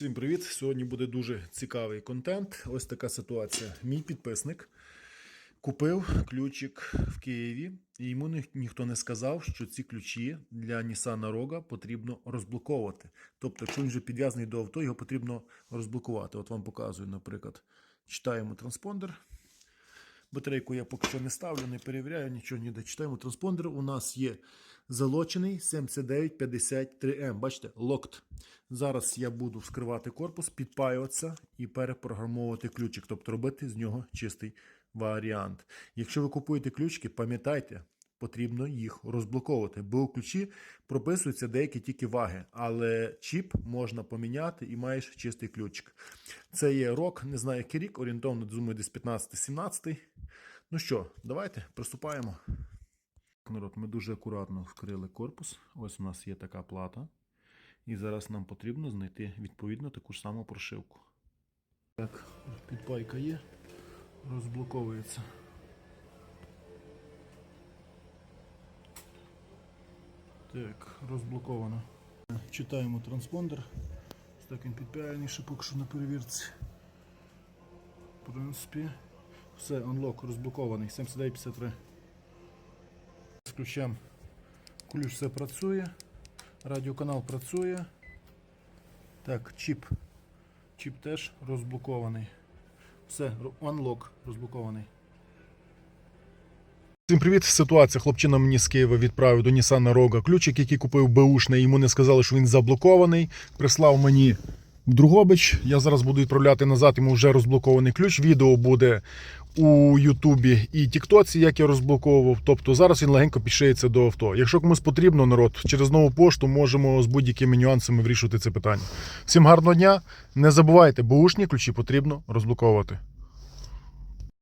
Всім привіт! Сьогодні буде дуже цікавий контент. Ось така ситуація. Мій підписник купив ключик в Києві, і йому ні- ніхто не сказав, що ці ключі для Нісана Рога потрібно розблоковувати. Тобто, якщо він вже підв'язаний до авто, його потрібно розблокувати. От вам показую, наприклад, читаємо транспондер. Батарейку я поки що не ставлю, не перевіряю, нічого ніде. Читаємо транспондер. У нас є залочений 7953M. Бачите, locked. Зараз я буду вскривати корпус, підпаюватися і перепрограмовувати ключик, тобто робити з нього чистий варіант. Якщо ви купуєте ключики, пам'ятайте, потрібно їх розблоковувати, бо у ключі прописуються деякі тільки ваги, але чіп можна поміняти і маєш чистий ключик. Це є рок, не знаю який рік, орієнтовно думаю, десь 15-17. Ну що, давайте приступаємо. Народ, ми дуже акуратно вкрили корпус. Ось у нас є така плата. І зараз нам потрібно знайти відповідно таку ж саму прошивку. Так, підпайка є, розблоковується. Так, розблоковано. Читаємо транспондер. Ось Так він підпялений, ще поки що на перевірці. В принципі, все, unlock розблокований. 7953. З ключем ключ все працює. Радіоканал працює. Так, чіп. Чіп теж розблокований. Все, unlock розблокований. Всім привіт. Ситуація. Хлопчина мені з Києва відправив до Nissan Rogue ключик, який купив беушний. Йому не сказали, що він заблокований. Прислав мені Другобич. Я зараз буду відправляти назад. Йому вже розблокований ключ. Відео буде у Ютубі і Тіктоці, як я розблоковував. Тобто зараз він легенько підшиється до авто. Якщо комусь потрібно, народ, через нову пошту можемо з будь-якими нюансами вирішувати це питання. Всім гарного дня. Не забувайте, бушні ключі потрібно розблоковувати.